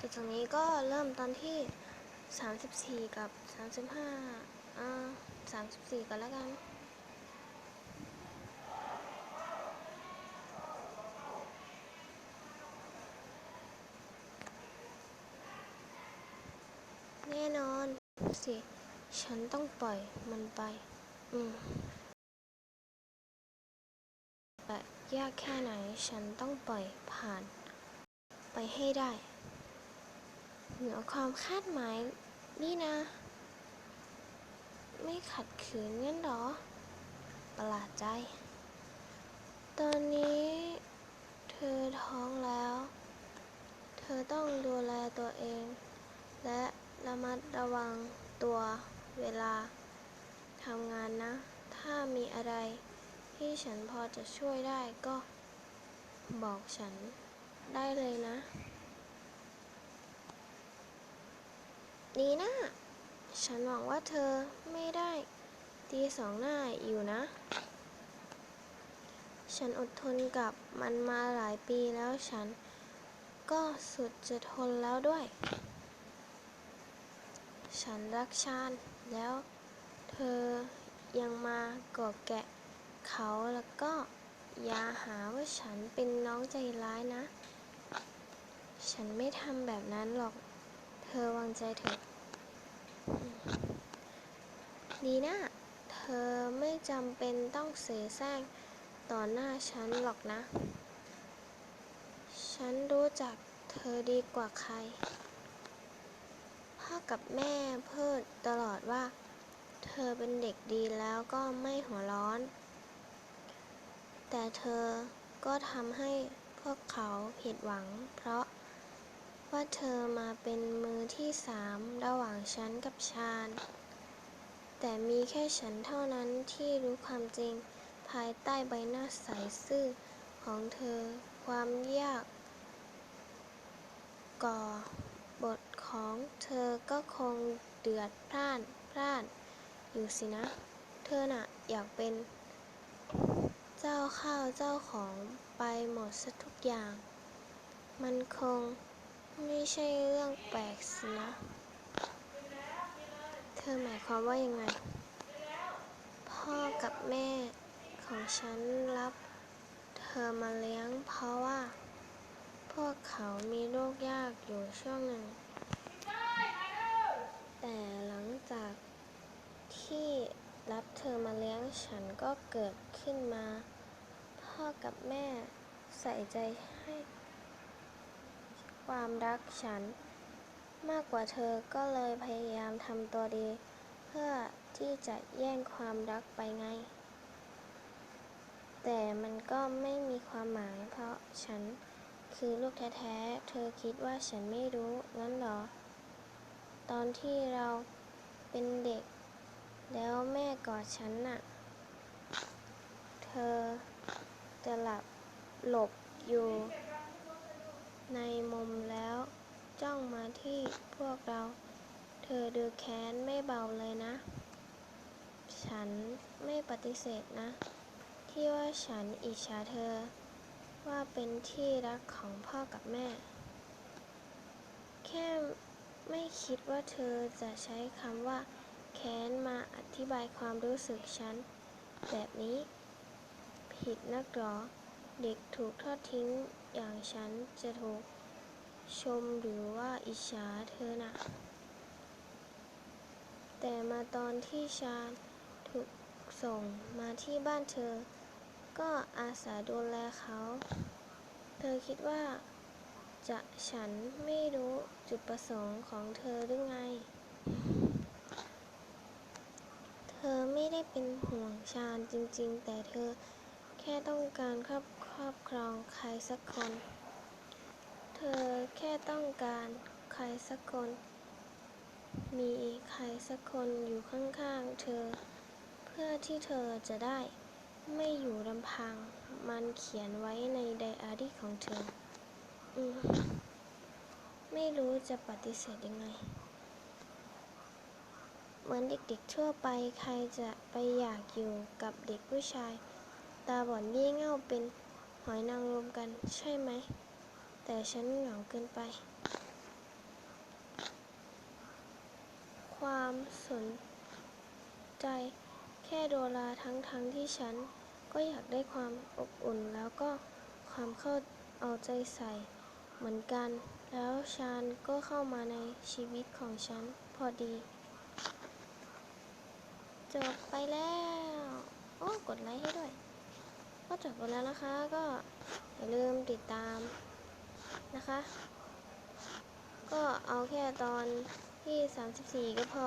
จุดตรงนี้ก็เริ่มตอนที่ 34 กับ 35อ่า34กันแล้วกันแน่นอนสิ ฉันต้องปล่อยมันไป อืมแต่ยากแค่ไหนฉันต้องปล่อยผ่าน ไปให้ได้ เหนือความคาดหมายนี่นะ ไม่ขัดขืนงั้นหรอ ประหลาดใจ ตอนนี้ เธอท้องแล้ว เธอต้องดูแลตัวเอง และระมัดระวังตัวเวลาทำงานนะ ถ้ามีอะไรที่ฉันพอจะช่วยได้ก็บอกฉันได้เลยนะ นีน่าฉันหวังว่าเธอไม่ได้ ตีสองหน้าอยู่นะ ฉันอดทนกับมันมาหลายปีแล้วฉัน ก็สุดจะทนแล้วด้วย ฉันรักชาญแล้วเธอยังมาก่อแกะเขาแล้วก็อย่าหาว่าฉันเป็นน้องใจร้ายนะ ฉันไม่ทำแบบนั้นหรอก ธอวางใจเถอะ ดีนะ เธอไม่จำเป็นต้องเสแสร้งต่อหน้าฉันหรอกนะ ฉันรู้จักเธอดีกว่าใคร พ่อกับแม่พูดตลอดว่า เธอเป็นเด็กดีแล้วก็ไม่หัวร้อน แต่เธอก็ทำให้พวกเขาผิดหวังเพราะ ว่าเธอมาเป็นมือที่สามระหว่างฉันกับชาญ แต่มีแค่ฉันเท่านั้นที่รู้ความจริง ภายใต้ใบหน้าใสซื่อของเธอ ความยาก ก่อบทของเธอก็คงเดือดพล่านพล่าน อยู่สินะ เธอน่ะอยากเป็น เจ้าข้าวเจ้าของไปหมดซะทุกอย่าง มันคง ไม่ใช่เรื่องแปลกสินะ เธอหมายความว่ายังไง พ่อกับแม่ของฉันรับ เธอมาเลี้ยงเพราะว่า พวกเขามีลูกยากอยู่ช่วงหนึ่ง แต่หลังจากที่รับเธอมาเลี้ยงฉันก็เกิดขึ้นมา พ่อกับแม่ใส่ใจให้ ความรักฉัน มากกว่าเธอก็เลยพยายามทำตัวดี เพื่อที่จะแย่งความรักไปไง แต่มันก็ไม่มีความหมายเพราะฉันคือลูกแท้ๆ เธอคิดว่าฉันไม่รู้งั้นเหรอ ตอนที่เราเป็นเด็ก แล้วแม่กอดฉันน่ะ เธอจะหลับหลบอยู่ ในมุมแล้วจ้องมาที่พวกเรา เธอดูแค้นไม่เบาเลยนะ ฉันไม่ปฏิเสธนะ ที่ว่าฉันอิจฉาเธอ ว่าเป็นที่รักของพ่อกับแม่ แค่ไม่คิดว่าเธอจะใช้คำว่า แค้นมาอธิบายความรู้สึกฉัน แบบนี้ ผิดนักหรอ เด็กถูกทอดทิ้งอย่างฉันจะถูกชมหรือว่าอิจฉาเธอนะแต่มาตอนที่ชาญถูกส่งมาที่บ้านเธอ ก็อาสาดูแลเขา เธอคิดว่า จะฉันไม่รู้จุดประสงค์ของเธอหรือไง เธอไม่ได้เป็นห่วงชาญจริงๆ แต่เธอ แค่ต้องการครอบครอบครองใครสักคน เธอแค่ต้องการใครสักคน มีใครสักคนอยู่ข้างๆเธอ เพื่อที่เธอจะได้ไม่อยู่ลำพัง มันเขียนไว้ในไดอารี่ของเธออืมไม่รู้จะปฏิเสธยังไง เหมือนเด็กๆทั่วไปใครจะไปอยากอยู่กับเด็กผู้ชาย ตาบอดงี่เง่าเป็นหอยนางรมกันใช่ไหม แต่ฉันเหงาเกินไป ความสนใจแค่โดราทั้งทั้งที่ฉัน ก็อยากได้ความอบอุ่นแล้วก็ความเข้าเอาใจใส่ เหมือนกัน แล้วชานก็เข้ามาในชีวิตของฉันพอดี จบไปแล้ว โอ้ กดไลค์ให้ด้วย ก็จบไปแล้วนะคะก็อย่าลืมติดตามนะคะ ก็เอาแค่ตอนที่ 34 ก็พอ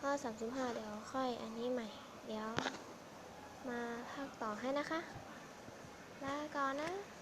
ถ้า35 เดี๋ยวค่อยอันนี้ใหม่ เดี๋ยวมาภาคต่อให้นะคะลาก่อนนะ